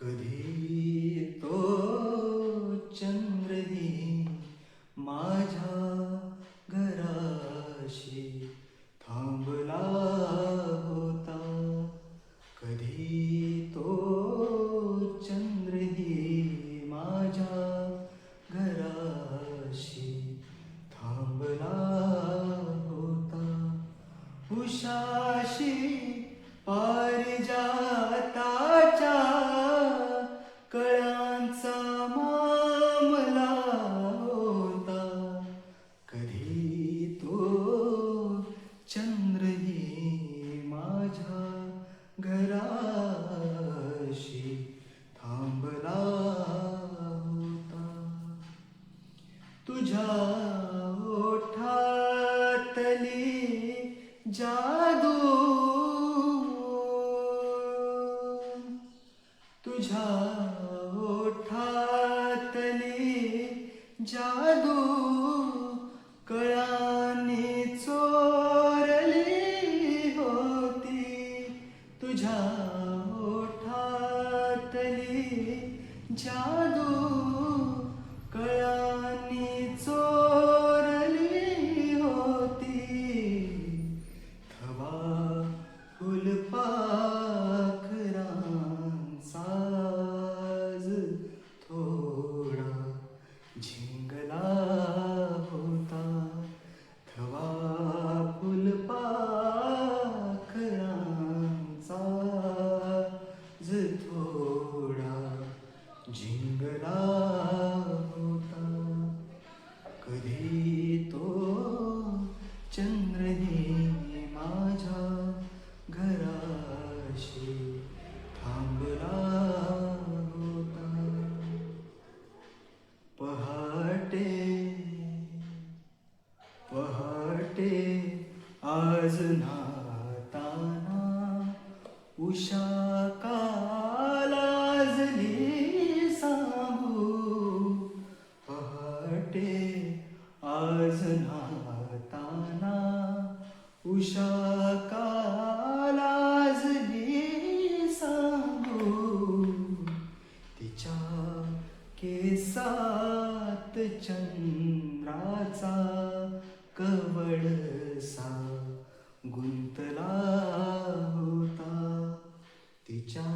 कधी तो चंद्रही माझ्या घराशी थांबला होता? कधी तो चंद्रही माझ्या घराशी थांबला होता? उषाशी पारिजाताच्या तुझ्या ओठातली जादू तुझ्या ओठातली जादू कळानी चोरली होती. तुझ्या ओठातली जादू कळानी चोरली होती. थवा फुलपाखरांसाज थोडा झिंगला होता. थवा फुलपाखरांसाज थोडा झिंगला चंद्रही माझ्या घराशी थांबला होता. पहाटे पहाटे आज नाताना उषा कालाजली सांगू. पहाटे आज ना उषा कालाजली सांगू तिच्या केसात चंद्राचा कवळसा गुंतला होता. तिच्या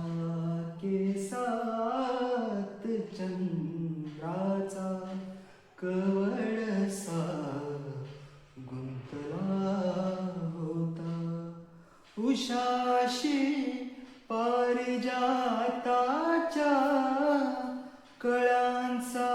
केसात चंद्राचा कवळसा काशी पारिजाताच्या कळांचा